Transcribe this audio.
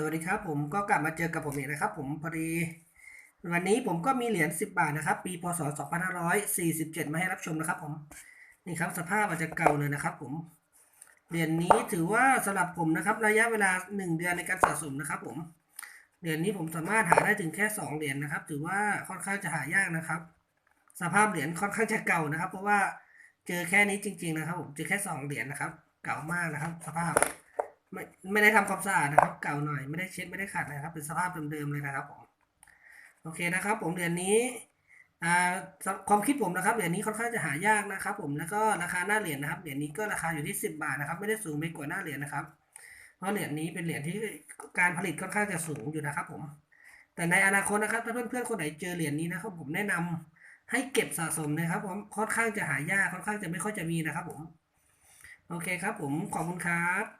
สวัสดีครับ ผมก็กลับมาเจอกับผมอีกนะครับ ผมพอดีวันนี้ผมก็มีเหรียญ10 บาทนะครับ ปีพศ 2547 มาให้รับชมนะครับผมนี่ครับสภาพอาจจะเก่าเลยนะครับ ผมเหรียญนี้ถือว่าสำหรับผมนะครับ ระยะเวลา 1 เดือนในการสะสมนะครับ ผมเหรียญนี้ผมสามารถหาได้ถึงแค่ 2 เหรียญนะครับ ถือว่าค่อนข้างจะหายากนะครับ สภาพเหรียญค่อนข้างจะเก่านะครับ เพราะว่าเจอแค่นี้จริง ๆ นะครับ ผมเจอแค่สองเหรียญนะครับ เก่ามากนะครับ สภาพ ไม่ไม่ได้ทำความสะอาดนะครับ เก่าหน่อยไม่ได้เช็ดไม่ได้ขัดนะครับ เป็นสภาพเดิมๆเลยนะครับผมโอเคนะครับ ผมเหรียญนี้อ่าความคิดผมนะครับเหรียญนี้ค่อนข้างจะหายากนะครับ ผมแล้วก็ราคาหน้าเหรียญนะครับเหรียญนี้ก็ราคาอยู่ที่ 10 บาทนะครับ ไม่ได้สูงไปกว่าหน้าเหรียญนะครับ เพราะเหรียญนี้เป็นเหรียญที่การผลิตค่อนข้างจะสูงอยู่นะครับ ผม แต่ในอนาคตนะครับถ้าเพื่อนๆคนไหนเจอเหรียญนี้นะครับ ผมแนะนำให้เก็บสะสมนะครับ ผมค่อนข้างจะหายากค่อนข้างจะไม่ค่อยจะมีนะครับ ผม โอเคครับ ผมขอบคุณครับ